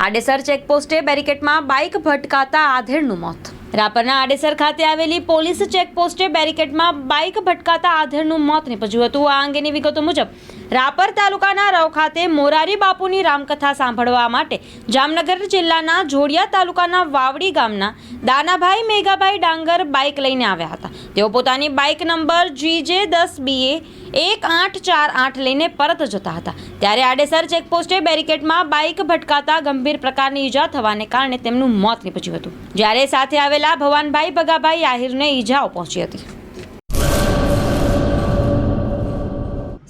Adesar ચેકપોસ્ટે બેરિકેટમાં bike ભટકાતા આધેડનું મોત. રાપરના આડેસર ખાતે આવેલી પોલીસ ચેકપોસ્ટે બેરિકેડમાં બાઇક ભટકાતા આધરનું મોત નીપજ્યું હતું. આ અંગેની વિગતો મુજબ, રાપર તાલુકાના રવ ખાતે મોરારી બાપુની રામકથા સાંભળવા માટે જામનગર જિલ્લાના જોડિયા તાલુકાના વાવડી ગામના દાનાભાઈ મેઘાભાઈ ડાંગર બાઇક લઈને આવ્યા હતા. તેઓ પોતાની બાઇક નંબર જીજે દસ બીએ એક આઠ ચાર આઠ લઈને પરત જતા હતા. ત્યારે આડેસર ચેકપોસ્ટે બેરિકેડમાં બાઇક ભટકાતા ગંભીર પ્રકારની ઈજા થવાને કારણે તેમનું મોત નીપજ્યું હતું. જ્યારે સાથે આવેલા ભવાનભાઈ ભગાભાઈ આહિરને ઈજાઓ પહોંચી હતી.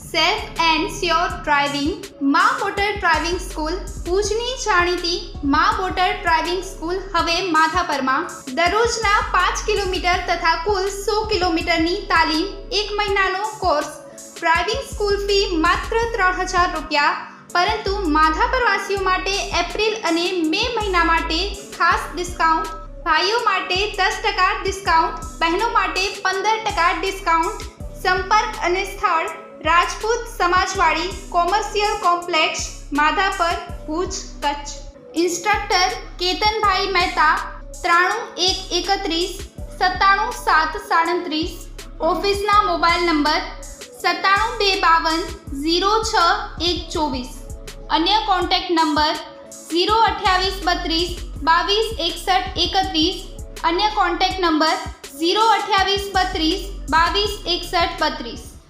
સેફ એન્ડ સ્યોર ડ્રાઇવિંગ મા મોટર ડ્રાઇવિંગ સ્કૂલ ભુજની જાણીતી મા મોટર ડ્રાઇવિંગ સ્કૂલ હવે માધાપરમાં. દરરોજના પાંચ કિલોમીટર તથા કુલ સો કિલોમીટરની તાલીમ એક મહિનાનો કોર્સ. ડ્રાઇવિંગ સ્કૂલ ફી માત્ર ત્રણ હજાર રૂપિયા, પરંતુ માધાપરવાસીઓ માટે એપ્રિલ અને મે મહિના માટે ખાસ ડિસ્કાઉન્ટ ભાઈઓ માટે દસ ટકા ડિસ્કાઉન્ટ બહેનો માટે પંદર ટકા ડિસ્કાઉન્ટ સંપર્ક અને સ્થળ, Rajput સમાજવાડી commercial complex Madhapar, Bhuj, Kutch. Instructor Ketanbhai Mehta, ત્રાણું એક એકત્રીસ, સત્તાણું સાત સાડત્રીસ. ઓફિસના મોબાઈલ નંબર સત્તાણું બે બાવન, ઝીરો છ એક ચોવીસ. અન્ય કોન્ટેક્ટ નંબર ઝીરો અઠ્યાવીસ બત્રીસ બાવીસ એકસઠ એકત્રીસ અન્ય કોન્ટેક્ટ નંબર ઝીરો અઠ્યાવીસ બત્રીસ બાવીસ એકસઠ બત્રીસ.